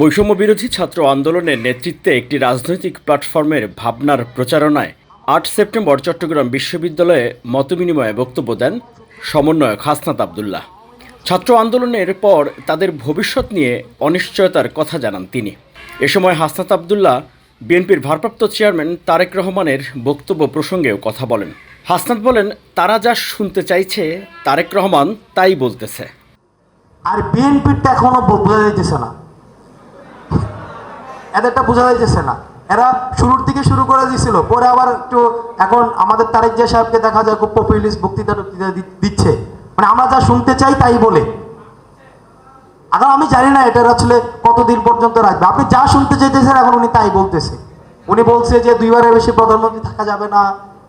বৈষম্য বিরোধী ছাত্র আন্দোলনের নেতৃত্বে একটি রাজনৈতিক প্ল্যাটফর্মের ভাবনার প্রচারণায় আট সেপ্টেম্বর চট্টগ্রাম বিশ্ববিদ্যালয়ে মতবিনিময়ে বক্তব্য দেন সমন্বয়ক হাসনাত আবদুল্লাহ। ছাত্র আন্দোলনের পর তাদের ভবিষ্যৎ নিয়ে অনিশ্চয়তার কথা জানান তিনি। এ সময় হাসনাত আবদুল্লাহ বিএনপির ভারপ্রাপ্ত চেয়ারম্যান তারেক রহমানের বক্তব্য প্রসঙ্গেও কথা বলেন। হাসনাত বলেন, তারা যা শুনতে চাইছে তারেক রহমান তাই বলতেছে। আর বিএনপিরটা এখনও বোঝা যাইতেছে না। এদেরটা বোঝা যাইতেছে না। এরা শুরুর দিকে শুরু করে দিছিল, পরে আবার একটু এখন আমাদের তারেক জিয়া সাহেবকে দেখা যায় খুব পপুলিস্ট বক্তৃতা টক্তৃতা দিচ্ছে। মানে আমরা যা শুনতে চাই তাই বলে। এখন আমি জানি না এটা আসলে কতদিন পর্যন্ত রাখবে। আপনি যা শুনতে চাইতেছেন এখন উনি তাই বলতেছে। উনি বলছে যে দুইবারের বেশি প্রধানমন্ত্রী থাকা যাবে না,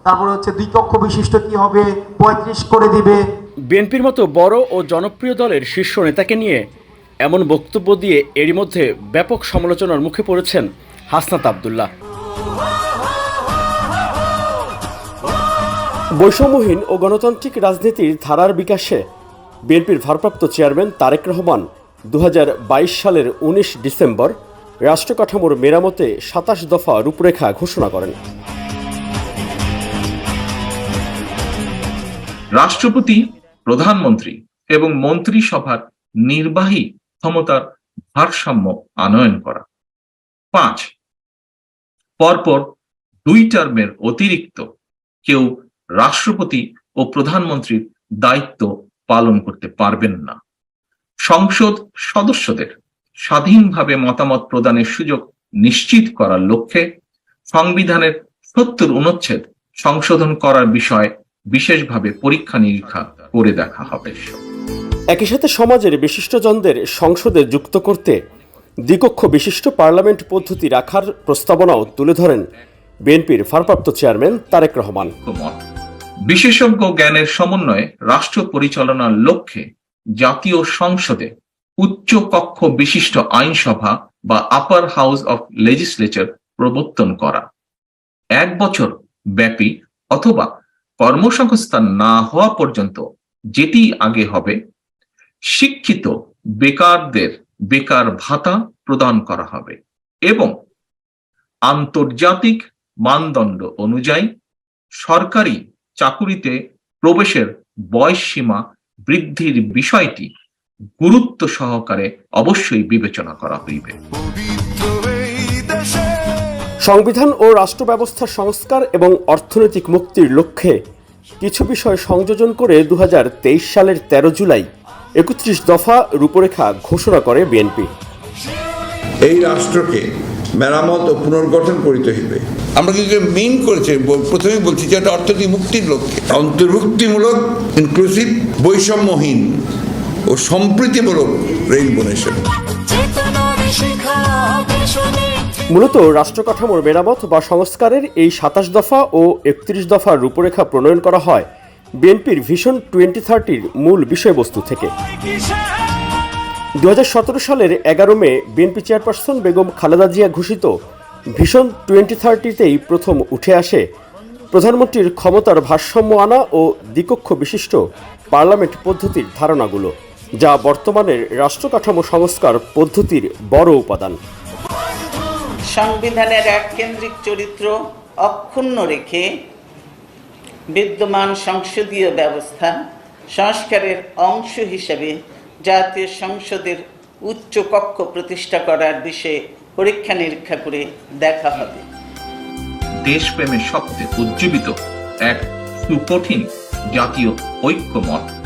তারপরে হচ্ছে দুই কক্ষ বিশিষ্ট কি হবে, পঁয়ত্রিশ করে দিবে বিএনপির মতো বড় ও জনপ্রিয় দলের শীর্ষ নেতাকে নিয়ে এমন বক্তব্য দিয়ে এরই মধ্যে ব্যাপক সমালোচনার মুখে পড়েছেন হাসনাত আবদুল্লাহ। বৈষম্যহীন ও গণতান্ত্রিক রাজনীতির ধারার বিকাশে বিএনপির ভারপ্রাপ্ত চেয়ারম্যান তারেক রহমান দু হাজার বাইশ সালের ১৯ ডিসেম্বর রাষ্ট্রকাঠামোর মেরামতে সাতাশ দফা রূপরেখা ঘোষণা করেন। রাষ্ট্রপতি প্রধানমন্ত্রী এবং মন্ত্রিসভার নির্বাহী ক্ষমতার ভারসাম্য আনয়ন করা। পাঁচ, পরপর দুই টার্মের অতিরিক্ত কেউ রাষ্ট্রপতি ও প্রধানমন্ত্রীর দায়িত্ব পালন করতে পারবেন না। সংসদ সদস্যদের স্বাধীনভাবে মতামত প্রদানের সুযোগ নিশ্চিত করার লক্ষ্যে সংবিধানের সত্তর অনুচ্ছেদ সংশোধন করার বিষয়ে বিশেষভাবে পরীক্ষা নিরীক্ষা করে দেখা হবে। একই সাথে সমাজের বিশিষ্টজনদের সংসদে যুক্ত করতে দ্বিকক্ষ বিশিষ্ট পার্লামেন্ট পদ্ধতি রাখার প্রস্তাবনাও তুলে ধরেন বিএনপির ভারপ্রাপ্ত চেয়ারম্যান তারেক রহমান। বিশেষজ্ঞ জ্ঞানের সমন্বয়ে রাষ্ট্র পরিচালনার লক্ষ্যে জাতীয় সংসদে উচ্চ কক্ষ বিশিষ্ট আইনসভা বা আপার হাউস অফ লেজিসলেচার প্রবর্তন করা। এক বছর ব্যাপী অথবা কর্মসংস্থান না হওয়া পর্যন্ত যেটি আগে হবে, শিক্ষিত বেকারদের বেকার ভাতা প্রদান করা হবে এবং আন্তর্জাতিক মানদণ্ড অনুযায়ী সরকারি চাকুরিতে প্রবেশের বয়স সীমা বৃদ্ধির বিষয়টি গুরুত্ব সহকারে অবশ্যই বিবেচনা করা হইবে। সংবিধান ও রাষ্ট্র ব্যবস্থার সংস্কার এবং অর্থনৈতিক মুক্তির লক্ষ্যে কিছু বিষয় সংযোজন করে দু সালের ১৩ জুলাই একত্রিশ দফা রূপরেখা ঘোষণা করে বিএনপি। এই রাষ্ট্রকে মেরামত ও পুনর্গঠন করিতে হইবে। আমরা কিন্তু মেইন করেছে? প্রথমেই বলছি যে এটা অর্থনৈতিক মুক্তির লক্ষ্যে। অন্তর্ভুক্তিমূলক ইনক্লুসিভ বৈষম্যহীন ও সম্প্রীতিমূলক রেইনবো নেশন মূলত রাষ্ট্র কাঠামোর মেরামত বা সংস্কারের এই সাতাশ দফা ও একত্রিশ দফার রূপরেখা প্রণয়ন করা হয় বিএনপির ভিশন টোয়েন্টি থার্টির মূল বিষয়বস্তু থেকে। দু হাজার সতেরো সালের এগারো May BNP chairperson Begum Khaleda Zia ঘোষিত ভিশন টোয়েন্টি থার্টিতেই প্রথম উঠে আসে। প্রধানমন্ত্রীর ক্ষমতার ভারসাম্য আনা ও দ্বিকক্ষ বিশিষ্ট পার্লামেন্ট পদ্ধতির ধারণাগুলো, যা বর্তমানের রাষ্ট্র কাঠামো সংস্কার পদ্ধতির বড় উপাদান। সংবিধানের এক কেন্দ্রিক চরিত্র অক্ষুণ্ণ রেখে বিদ্যমান সংসদীয় ব্যবস্থা সংস্কারের অংশ হিসেবে জাতীয় সংসদের উচ্চ কক্ষ প্রতিষ্ঠা করার বিষয়ে পরীক্ষা নিরীক্ষা করে দেখা হবে। দেশপ্রেমের শব্দে উজ্জীবিত এক সুকঠিন জাতীয় ঐক্যমত।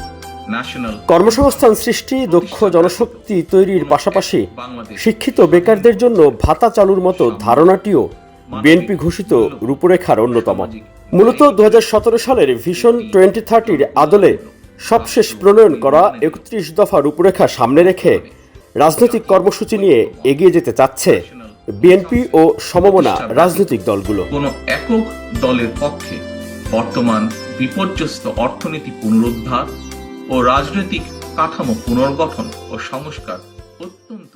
কর্মসংস্থান সৃষ্টি দক্ষ জনশক্তি তৈরির পাশাপাশি শিক্ষিত বেকারদের জন্য ভাতা চালুর মতো ধারণাটিও বিএনপি ঘোষিত রূপরেখার অন্যতম। মূলত দু সালের ভিশন টোয়েন্টি থার্টির আদলে সবশেষ প্রণয়ন করা একত্রিশ দফা রূপরেখা সামনে রেখে রাজনৈতিক কর্মসূচি নিয়ে এগিয়ে যেতে চাচ্ছে বিএনপি ও সমমনা রাজনৈতিক দলগুলো। কোনো একক দলের পক্ষে বর্তমান বিপর্যস্ত অর্থনীতি পুনরুদ্ধার ও রাজনৈতিক কাঠামো পুনর্গঠন ও সংস্কার অত্যন্ত